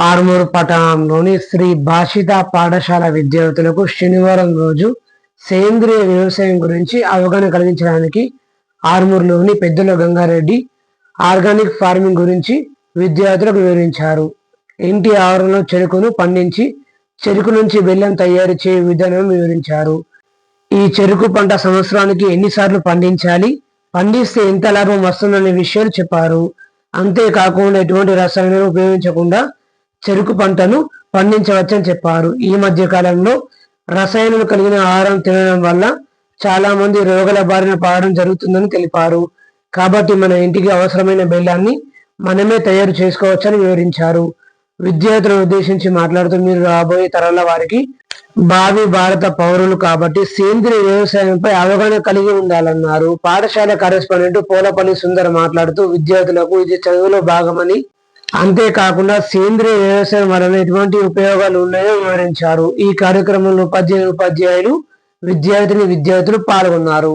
ఆర్మూర్ పట్టణంలోని శ్రీ భాషిత పాఠశాల విద్యార్థులకు శనివారం రోజు సేంద్రియ వ్యవసాయం గురించి అవగాహన కలిగించడానికి ఆర్మూర్లోని పెద్దల గంగారెడ్డి ఆర్గానిక్ ఫార్మింగ్ గురించి విద్యార్థులకు వివరించారు. ఇంటి ఆవరణలో చెరుకును పండించి చెరుకు నుంచి బెల్లం తయారు చేయే విధానం వివరించారు. ఈ చెరుకు పంట సంవత్సరానికి ఎన్నిసార్లు పండించాలి? పండిస్తే ఎంత లాభం వస్తుందనే విషయాలు చెప్పారు. అంతేకాకుండా ఎటువంటి రసాయనాలు ఉపయోగించకుండా చెరుకు పంటను పండించవచ్చని చెప్పారు. ఈ మధ్య కాలంలో రసాయనాలు కలిగిన ఆహారం తినడం వల్ల చాలా మంది రోగాల బారిన పడడం జరుగుతుందని తెలిపారు. కాబట్టి మన ఇంటికి అవసరమైన బెల్లాన్ని మనమే తయారు చేసుకోవచ్చని వివరించారు. విద్యార్థులను ఉద్దేశించి మాట్లాడుతూ మీరు రాబోయే తరాల వారికి భావి భారత పౌరులు కాబట్టి సేంద్రియ వ్యవసాయంపై అవగాహన కలిగి ఉండాలన్నారు. పాఠశాల కరెస్పాండెంట్ పోలపల్లి సుందర్ మాట్లాడుతూ విద్యార్థులకు ఇది చదువులో భాగమని అంతేకాకుండా సేంద్రియ వ్యవసాయం వలన ఎటువంటి ఉపయోగాలు ఉన్నాయో వివరించారు. ఈ కార్యక్రమంలో ఉపాధ్యాయులు ఉపాధ్యాయులు విద్యార్థిని విద్యార్థులు పాల్గొన్నారు.